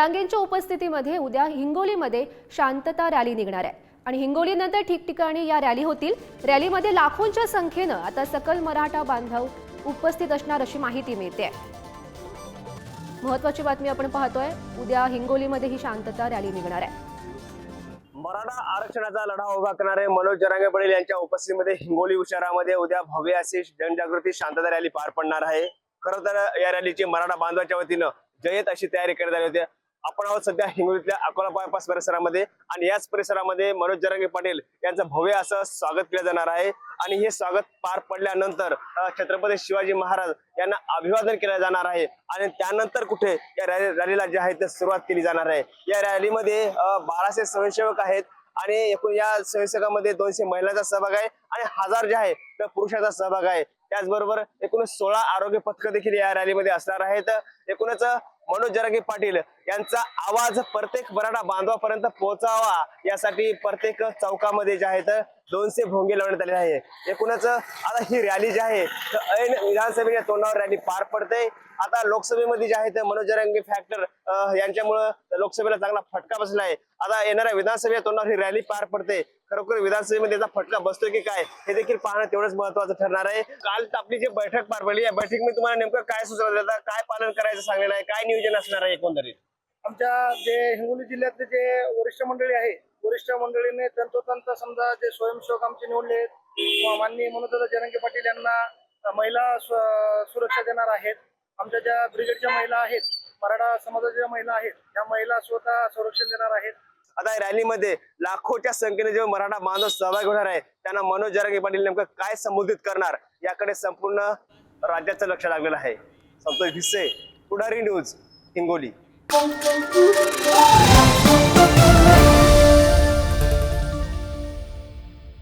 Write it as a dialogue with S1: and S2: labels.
S1: जरांगेंच्या उपस्थितीमध्ये उद्या हिंगोलीमध्ये शांतता रॅली निघणार आहे. आणि हिंगोलीनंतर ठिकठिकाणी या रॅली होतील. रॅलीमध्ये लाखोंच्या संख्येनं आता सकल मराठा बांधव उपस्थित असणार अशी माहिती मिळते. महत्वाची बातमी आपण पाहतोय. उद्या हिंगोलीमध्ये ही शांतता रॅली निघणार आहे.
S2: मराठा आरक्षणाचा लढा उभा करणारे मनोज जरांगे पाटील यांच्या उपस्थितीमध्ये हिंगोली शहरामध्ये उद्या भव्य अशी जनजागृती शांतता रॅली पार पडणार आहे. खरं तर या रॅलीची मराठा बांधवाच्या वतीनं जयत अशी तयारी करण्यात आली होती. आपण आहोत सध्या हिंगोलीतल्या अकोला बायपास परिसरामध्ये आणि याच परिसरामध्ये मनोज जरांगे पाटील यांचं भव्य असं स्वागत केलं जाणार आहे. आणि हे स्वागत पार पडल्यानंतर छत्रपती शिवाजी महाराज यांना अभिवादन केलं जाणार आहे. आणि त्यानंतर कुठे या रॅली रॅलीला जे आहे ते सुरुवात केली जाणार आहे. या रॅलीमध्ये बाराशे स्वयंसेवक आहेत आणि एकूण या स्वयंसेवकामध्ये दोनशे महिलांचा सहभाग आहे आणि हजार जे आहे तर पुरुषाचा सहभाग आहे. त्याचबरोबर एकूण सोळा आरोग्य पथक देखील या रॅलीमध्ये असणार आहेत. एकूणच मनोज जरांगे पाटील यांचा आवाज प्रत्येक मराठा बांधवापर्यंत पोहोचावा यासाठी प्रत्येक चौकामध्ये जे आहेत दोनशे भोंगे लावण्यात आले आहे. एकूणच आता ही रॅली जी आहे तर ऐन विधानसभेच्या तोंडावर रॅली पार पडते. आता लोकसभेमध्ये जे आहे मनोज जरांगे फॅक्टर यांच्यामुळं लोकसभेला चांगला फटका बसला आहे. आता येणाऱ्या विधानसभेत तोंडावर ही रॅली पार पडते. खरोखर विधानसभेमध्ये याचा फटका बसतोय की काय हे देखील पाहणं तेवढंच महत्वाचं ठरणार आहे. काल आपली जी बैठक पार पडली या बैठकीमध्ये तुम्हाला नेमकं काय सुचवलं जातं काय पालन करायचं सांगलेलं आहे काय नियोजन असणार आहे एकंदरीत?
S3: आमच्या जे हिंगोली जिल्ह्यातले जे वरिष्ठ मंडळी आहे वरिष्ठ मंडळीने तंतोतंत समजा जे स्वयंसेवक आमचे निवडले आहेत, माननीय मनोज जरंगे पाटील यांना महिला सुरक्षा देणार आहेत. आमच्या ज्या ब्रिगेडच्या महिला आहेत मराठा समाजाच्या महिला आहेत त्या महिला स्वतः संरक्षण देणार आहेत.
S2: आता या रॅलीमध्ये लाखोच्या संख्येने जेव्हा मराठा माणूस सहभागी होणार आहे त्यांना मनोज जरांगे पाटील नेमकं काय संबोधित करणार याकडे संपूर्ण राज्याचं लक्ष लागलेलं आहे. संतोष भिसे पुढारी न्यूज हिंगोली.